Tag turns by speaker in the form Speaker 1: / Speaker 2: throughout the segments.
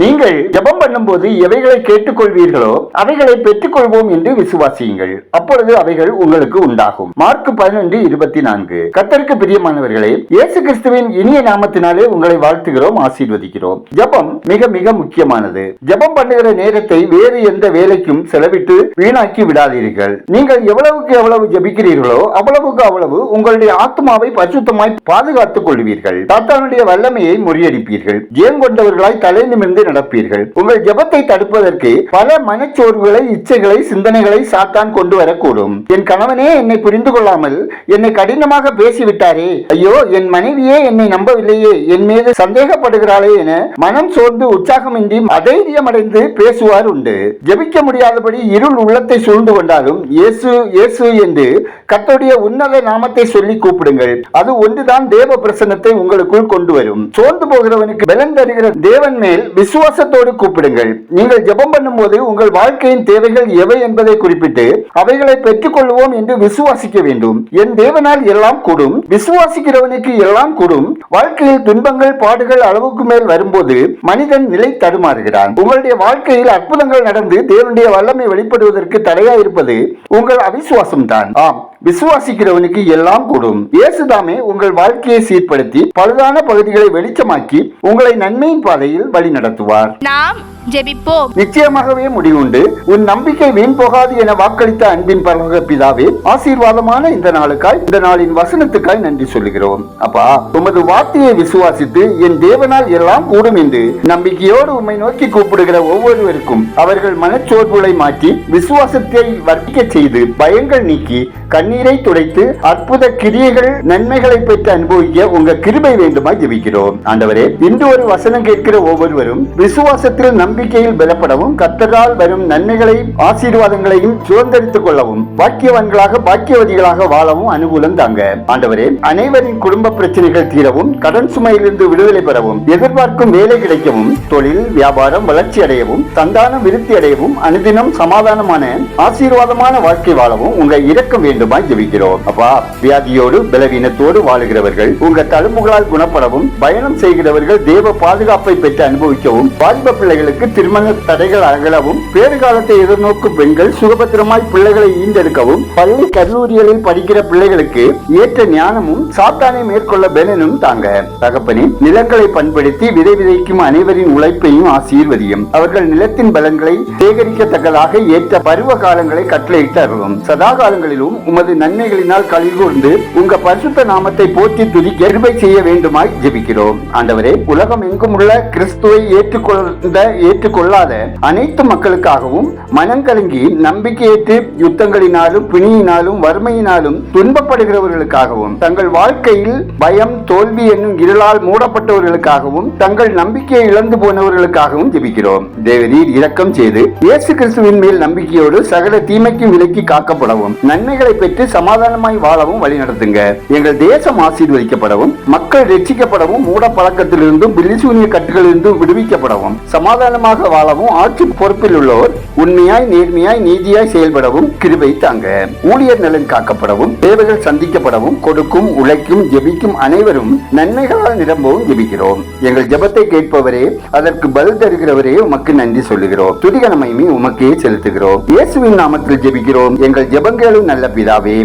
Speaker 1: நீங்கள் ஜெபம் பண்ணும்போது எவைகளை கேட்டுக்கொள்வீர்களோ அவைகளை பெற்றுக்கொள்வோம் என்று விசுவாசியுங்கள். அப்பொழுது அவைகள் உங்களுக்கு உண்டாகும். மார்க் பதினொன்று இருபத்தி நான்கு. கத்தருக்கு பிரியமானவர்களே இயேசு கிறிஸ்துவின் இனிய நாமத்தினாலே உங்களை வாழ்த்துகிறோம் ஆசீர்வதிக்கிறோம். ஜெபம் மிக மிக முக்கியமானது. ஜபம் பண்ணுகிற நேரத்தை வேறு எந்த வேலைக்கும் செலவிட்டு வீணாக்கி விடாதீர்கள். நீங்கள் எவ்வளவுக்கு எவ்வளவு ஜெபிக்கிறீர்களோ அவ்வளவுக்கு அவ்வளவு உங்களுடைய ஆத்மாவை பரிசுத்தமாய் பாதுகாத்துக் கொள்வீர்கள். தாத்தானுடைய வல்லமையை முறியடிப்பீர்கள். ஜெயம் கொண்டவர்களாய் தலை நிமிர்ந்து நடப்பீர்கள். உங்கள் ஜபத்தை தடுப்பதற்கு பல மனச்சோர்வுகளை இச்சைகளை சிந்தனைகளை சாத்தான் கொண்டு வரக்கூடும். என் கணவனே என்னை புரிந்து கொள்ளாமல் என்னை கடினமாக பேசிவிட்டாரே. ஐயோ என் மனைவியே என்னை நம்பவில்லையே. என் மீது சந்தேகப்படுகிறாளே என மனம் சோர்ந்து உற்சாகமின்றி அதைரியம் அடைந்து பேசுவார் உண்டு. ஜெபிக்க முடியாதபடி இருள் உள்ளத்தை சூழ்ந்து கொண்டாலும் இயேசு இயேசு என்று கத்தோடைய உன்னத நாமத்தை சொல்லி கூப்பிடுங்கள். அது ஒன்றுதான் தேவ பிரசன்னத்தை உங்களுக்குள் கொண்டு வரும் சோர்ந்து போகிறவனுக்கு பலன் தருகிற தேவன் மேல் விசுவாசத்தோடு கூப்பிடுங்கள். நீங்கள் ஜெபம் பண்ணும்போது உங்கள் வாழ்க்கையின் தேவைகள் எவை என்பதை குறிப்பிட்டு அவைகளை பெற்றுக்கொள்வோம் என்று விசுவாசிக்க வேண்டும். என் தேவனால் எல்லாம் கூடும். விசுவாசிக்கிறவனுக்கு எல்லாம் கூடும். வாழ்க்கையில் துன்பங்கள் பாடுகள் அளவுக்கு மேல் வரும்போது மனிதன் நிலை தடுமாறுகிறான். உங்களுடைய வாழ்க்கையில் அற்புதங்கள் நடந்து தேவனுடைய வல்லமை வெளிப்படுவதற்கு தடையா இருப்பது உங்கள் அவிசுவாசம் தான் ஆம் விசுவாசிக்கிறவனுக்கு எல்லாம் கூடும். இயேசுதாமே உங்கள் வாழ்க்கையை சீர்படுத்தி பழுதான பகுதிகளை வெளிச்சமாக்கி உங்களை நன்மையின் பாதையில் வழி நடத்துவார்
Speaker 2: நாம் ஜெபிப்போம்.
Speaker 1: நிச்சயமாகவே முடிவுண்டு. உன் நம்பிக்கை வீண் போகாது என வாக்களித்த அன்பின் பரலோக பிதாவே ஆசீர்வாதமான இந்த நாளுக்காய் இந்த நாளின் வசனத்துக்காய் நன்றி சொல்லுகிறோம். அப்பா உமது வார்த்தையை விசுவாசித்து என் தேவனால் எல்லாம் கூடும் என்று நம்பிக்கையோடு உம்மை நோக்கி கூப்பிடுகிற ஒவ்வொருவருக்கும் அவர்கள் மனச்சோர்வுகளை மாற்றி விசுவாசத்தை வர்த்திக்க செய்து பயங்கள் நீக்கி கண்ணீரை துடைத்து அற்புத கிரியைகள் நன்மைகளை பெற்று அனுபவிக்க உங்க கிருபை வேண்டுமாய் ஜெபிக்கிறோம். ஆண்டவரே இன்று ஒரு வசனம் கேட்கிற ஒவ்வொருவரும் விசுவாசத்தில் நம்பிக்கையில் பலப்படவும் கத்தரால் வரும் நன்மைகளை ஆசீர்வாதங்களையும் சுதந்திரித்துக் கொள்ளவும் பாக்கியவான்களாக பாக்கியவதிகளாக வாழவும் அனுகூலம் தாங்க. ஆண்டவரே அனைவரின் குடும்ப பிரச்சனைகள் தீரவும் கடன் சுமையிலிருந்து விடுதலை பெறவும் எதிர்பார்க்கும் வேலை கிடைக்கவும் தொழில் வியாபாரம் வளர்ச்சி அடையவும் சந்தானம் விருத்தி அடையவும் அனுதினம் சமாதானமான ஆசீர்வாதமான வாழ்க்கை வாழவும் உங்களை இரக்கம் வேண்டுமாய் ஜெபிக்கிறோம். அப்பா வியாதியோடு பலவீனத்தோடு வாழுகிறவர்கள் உங்க தழும்புகளால் குணப்படவும் பயணம் செய்கிறவர்கள் தேவ பாதுகாப்பை பெற்று அனுபவிக்கவும் பாதிப்ப பிள்ளைகளுக்கு பெண்களுக்கு திருமண தடைகள் அகலவும் பேறுகாலத்தை எதிர்நோக்கும் பெண்கள் சுகபத்திரமாய் பிள்ளைகளை ஈண்டெடுக்கவும் பள்ளி கல்லூரிகளில் படிக்கிற பிள்ளைகளுக்கு ஏற்ற ஞானமும் சாத்தானை மேற்கொள்ள பெலனும் தாங்க. தகப்பனே நிலங்களை பண்படுத்தி விதை விதைக்கும் அனைவரின் உழைப்பையும் ஆசீர்வதியும். அவர்கள் நிலத்தின் பலன்களை சேகரிக்கத்தக்கதாக ஏற்ற பருவ காலங்களை கட்டளையிட்டு அருளும் சதா காலங்களிலும் உமது நன்மைகளினால் கழிகூர்ந்து உங்க பரிசுத்த நாமத்தை போற்றி துதிக்க கிருபை செய்ய வேண்டுமாய் ஜெபிக்கிறோம். ஆண்டவரே உலகம் எங்கும் உள்ள கிறிஸ்துவை ஏற்றுக்கொண்ட ஏற்றுக்கொள்ளாத அனைத்து மக்களுக்காகவும் மனங்கலங்கி நம்பிக்கையேற்று யுத்தங்களினாலும் பிணியினாலும் வறுமையினாலும் துன்பப்படுகிறவர்களுக்காகவும் தங்கள் வாழ்க்கையில் பயம் தோல்வி என்னும் இருளால் மூடப்பட்டவர்களுக்காகவும் தங்கள் நம்பிக்கையை இழந்து போனவர்களுக்காகவும் ஜெபிக்கிறோம். தேவரீர் இரக்கம் செய்து இயேசு கிறிஸ்துவின் மேல் நம்பிக்கையோடு சகல தீமைக்கும் விலக்கி காக்கப்படவும் நன்மைகளை பெற்று சமாதானமாய் வாழவும் வழிநடத்துங்க எங்கள் தேசம் ஆசீர்வதிக்கப்படவும் மக்கள் ரட்சிக்கப்படவும் மூட பழக்கத்திலிருந்தும் பில்லிசூனிய கட்டுகளிலிருந்தும் விடுவிக்கப்படவும் சமாதானம் சுதந்திரமாக வாழவும் ஆட்சி பொறுப்பில் உள்ளோர் உண்மையாய் நேர்மையாய் நீதியாய் செயல்படவும் கிருபை தாங்க ஊழியர் நலன் காக்கப்படவும் தேவைகள் சந்திக்கப்படவும் கொடுக்கும் உழைக்கும் ஜெபிக்கும் அனைவரும் நன்மைகளால் நிரம்பவும் ஜெபிக்கிறோம். எங்கள் ஜெபத்தை கேட்பவரே அதற்கு பதில் தருகிறவரே உமக்கு நன்றி சொல்லுகிறோம். துதிகனமையுமே உமக்கே செலுத்துகிறோம். இயேசுவின் நாமத்தில் ஜெபிக்கிறோம். எங்கள் ஜெபங்களும் நல்ல பிதாவே.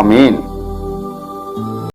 Speaker 1: ஆமீன்.